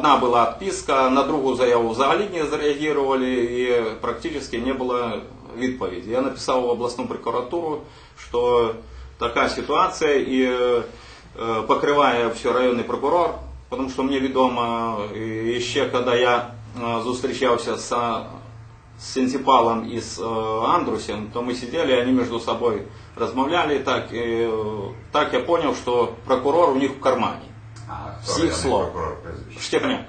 Одна була відписка, на другу заяву взагалі не зреагували і практично не було відповіді. Я написав в обласну прокуратуру, що така ситуація і е, е, покриває все районний прокурор, тому що мені відомо, і ще коли я е, зустрічався з с Сенсипалом и с э, Андрусем, то мы сидели, они между собой размовляли, так, и, э, так я понял, что прокурор у них в кармане. А, Всіх районний слов. Штефаняк.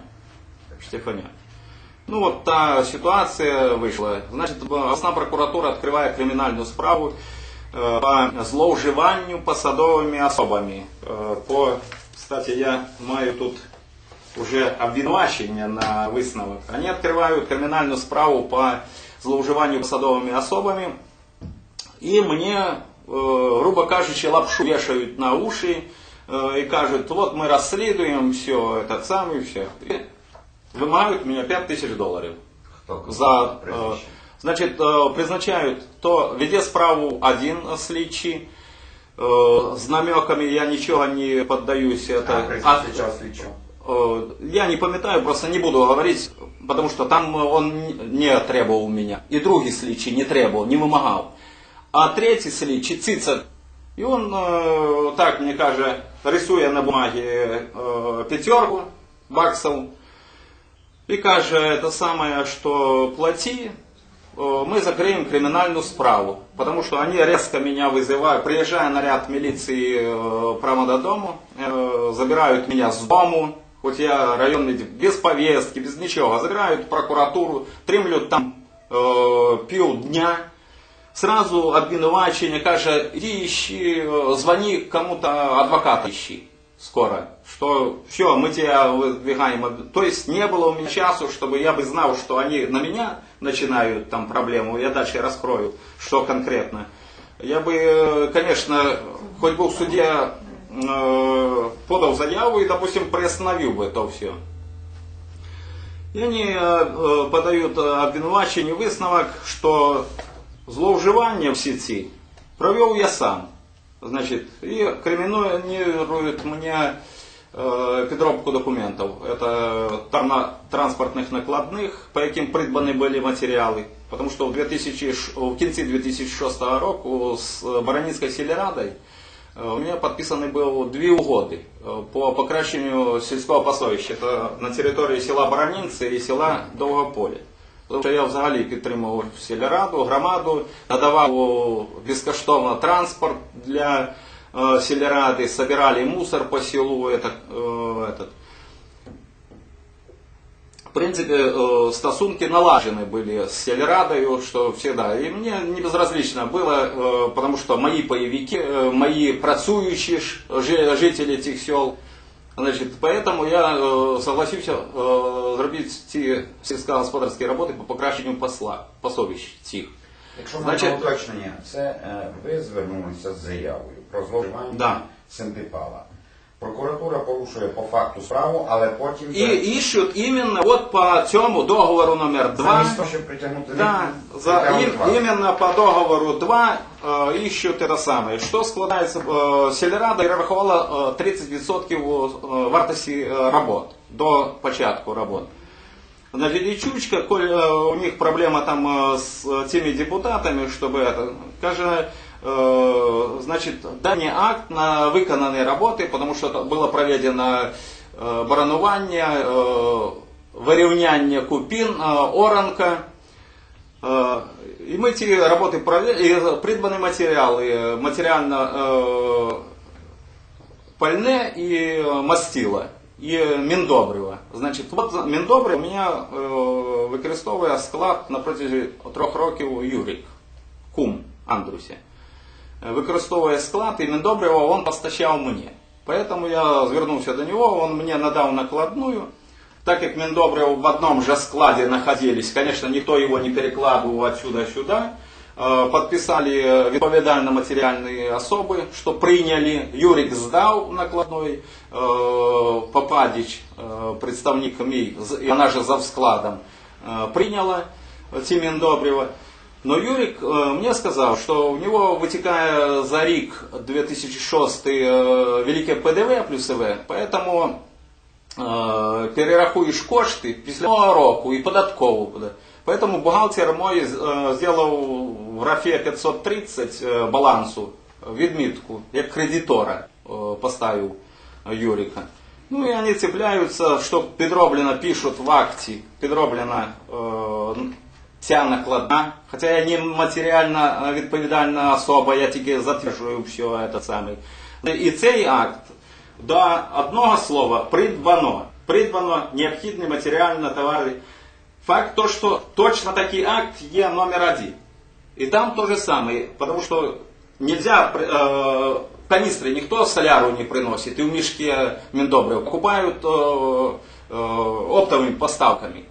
Штефаняк. Ну вот та ситуация вышла. Значит, областная прокуратура открывает криминальную справу э, по злоуживанню посадовыми особами. Э, По, кстати, я маю тут уже обвинувачення на висновок. Они открывают криминальную справу по злоуживанню посадовыми особами. И мне, э, грубо кажучи, лапшу вешают на уши и кажут, вот мы расследуем все, этот самый, все. И вымогают у меня 5 тысяч долларов. Хто За, э, прізвище? значит, э, призначают, то веде справу один слідчий, э, с намеками я ничего не поддаюсь. А, Это, прізвище цього слідчого? Э, Я не памятаю, просто не буду говорить, потому что там он не требовал меня. И другий слідчий не требовал, не вымогал. А третий слідчий, Цицак, он э, так мне каже, рисує на бумаге э, пятерку баксов, и каже, это самое, что плати, э, мы закроем криминальную справу. Потому что они резко меня вызывают, приезжая наряд милиции прямо до дому, э, забирают меня с дому, хоть я районный, без повестки, без ничего, забирают прокуратуру, тримлют там э, пів дня, сразу обвинувачення, каже, иди ищи, э, звони кому-то, адвоката ищи скоро, что все, мы тебя выдвигаем. То есть не было у меня часу, чтобы я бы знал, что они на меня начинают там проблему, я дальше раскрою, что конкретно. Я бы, э, конечно, хоть бы в суде э, подал заяву и, допустим, приостановил бы это все. И они э, э, подают э, обвинуваченню висновок, що злоуживання в сети провел я сам. Значит, и криминируют мне э, підробку документів. Это там на транспортних накладних, по яким придбані були матеріали. Потому что в, 2000, ш- в кінці 2006 року з Бараницькою сільрадою Е, У меня подписаны был две угоды э, по покращению сельского пасовища. Это на території села Баранинці і села Довгополе. Тому що я взагалі підтримував сільраду, громаду, надавав безкоштовно транспорт для э, сільради, собирали мусор по селу. Это, э, этот. В принципе, э, стосунки налажены были с сельрадою, что всегда. И мне не безразлично было, э, потому что мои боевики, э, мои працующие ж- жи- жители этих сел, значит, поэтому я э, согласился э, зробити ці сільськогосподарські роботи по покращенню посла, пасовищ цих. Якщо можна Значить- уточнення, це е, ви звернулися з заявою про зловживання Да. Сентипала. Прокуратура порушує по факту справу, але потім І іщуть іменно от по цьому договору номер 2. замість того, щоб притягнути Да, них, за, притягнуть им- вас. именно по договору 2 э, ищут это самое. Что складається, э, сільрада перерахувала э, 30% э, вартості э, робот до початку робот. Значит, и Чучка, коль э, у них проблема там э, с э, теми депутатами, чтобы это, каже, э, значит, дай мне акт на виконані роботи, потому що это было проведено э, баранування, э, вирівняння купін, э, оранка, Е, І ми ці роботи провели, і придбані матеріали, е, матеріально е, пальне і е, мастила, і міндобрива. Значить, от міндобриво у мене е, використовує склад на протязі трьох років Юрік, кум Андрусі. Е, Використовує склад і міндобриво він постачав мені. Поэтому я звернувся до него, он мне надал накладную. Так как Миндобры в одном же складе находились, конечно, никто его не перекладывал отсюда сюда, э, подписали відповідально-матеріальні особи, що прийняли. Юрик здав накладной, э, Попадич, э, представник мій, з- і вона же завскладом, э, прийняла ці Міндобрива. Но Юрик э, мне сказал, что у него вытекая за рік 2006 э, велике ПДВ плюсове, поэтому е, перерахуєш кошти після нового року і податково буде. Поэтому бухгалтер мой е, зробив в графі 530 е, балансу відмітку, як кредитора е, поставив Юрика. Ну і вони цепляються, що підроблено, пишуть в акті, підроблена е, ця накладна. Хоча я не матеріально е, відповідальна особа, я тільки затверджую все це саме. І цей акт до одного слова придбано. Придбано необхідні матеріальні товари. Факт то, що точно такий акт є номер один. И там то же самое, потому что нельзя, э, канистры никто соляру не приносит, и в мешке Миндобрев покупают э, э, оптовыми поставками.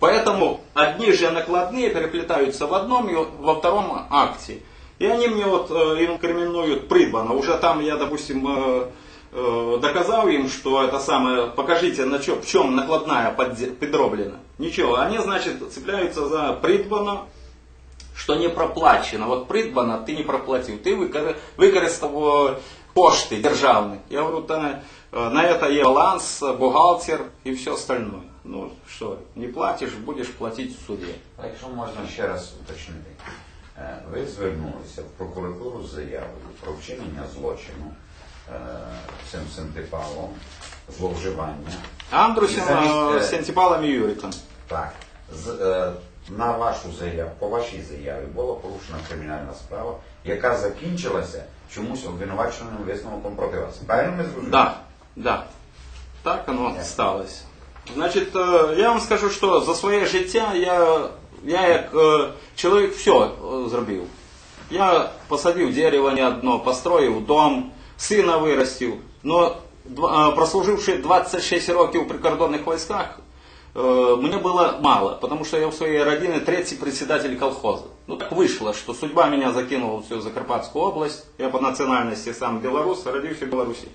Поэтому одни же накладные переплетаются в одном и во втором акте. И они мне вот э, инкриминуют придбано. Уже там я, допустим, э, э, доказал им, что это самое, покажите, на чё, в чем накладная подде- подроблена. Ничего, они, значит, цепляются за придбано, що не проплачено. От придбано, ти не проплатив, ти викор- використав е, кошти державні. Я говорю, та, е, на это є баланс, бухгалтер і все остальное. Ну що, не платиш, будеш платити в суді. А Якщо можна ще раз уточнити, Е, ви звернулися в прокуратуру з заявою про вчинення злочину е, цим синтепалом, зловживання. Замість, е, з Сентіпалом і Юриком. Так, з, на вашу заяву, по вашій заяві була порушена кримінальна справа, яка закінчилася чомусь обвинуваченим висновком проти вас. Правильно ми зрозуміли? Да, да. Так воно сталося. Значить, е, я вам скажу, що за своє життя я, я як е, чоловік все е, зробив. Я посадив дерево не одно, построїв дом, сина виростив. Но два- е, прослуживши 26 років у прикордонних військах, е, мне было мало, потому что я в своей родине третий председатель колхоза. Ну так вышло, что судьба меня закинула в всю Закарпатскую область. Я по национальности сам белорус, родился в Беларуси.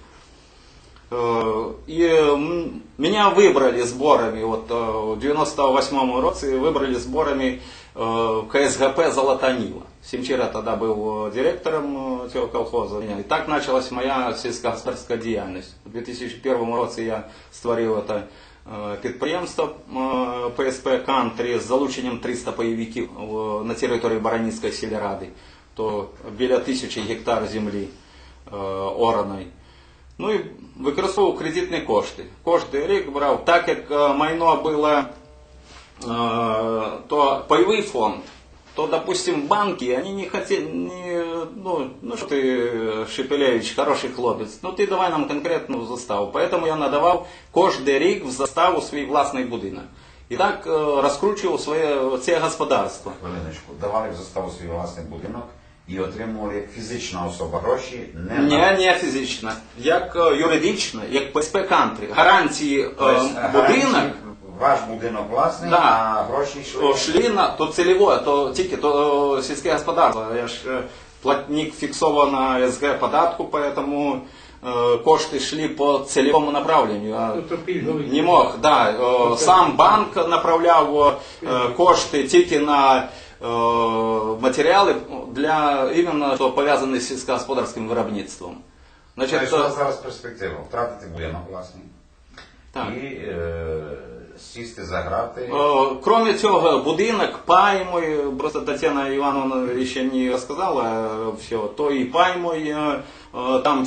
Э, И м, меня выбрали сборами, вот э, в 98 році выбрали сборами э, КСГП «Золотоніла». Сімчира тоді був э, директором э, цього колхозу. І так почалась моя сільськогосподарська діяльність. У 2001 році я створив це е, підприємство е, ПСП «Кантрі» з залученням 300 бойовиків е, на території Баранівської сільради. То біля тисячі гектар землі е, ораної. Ну і використовував кредитні кошти. Кожний рік брав, так як е, майно було, е, то пайовий фонд, то, допустим, банки, они не хотели, не, ну, ну что ты, Шепелевич, хороший хлопець, ну ти давай нам конкретну заставу. Поэтому я надавав кожний рік в заставу свій власний будинок. І так е, розкручував своє це господарство. Хвилиночку, давали в заставу свій власний будинок І отримували як фізична особа гроші не на Не, фізично, як е, юридично, як ПСП Кантрі. Гарантії е, Тобто, будинок гарантії, ваш будинок власний, Да. а гроші йшли. Шли на то цільове, то тільки то е, сільське господарство. Я ж е, платник фіксовано СГ податку, поэтому е, кошти йшли по цільовому направленню. А Тобто пільговий. не мог, да. е, Сам банк направляв е, кошти тільки на е, матеріали для іменно что пов'язані з сільськогосподарським виробництвом. Значить, Тобто у нас зараз перспектива втратити будинок власний так. і е, сісти за грати. Е, Кроме цього, будинок, паймой, просто Тетяна Івановна ще не розказала все, то і пай мой, е, е, там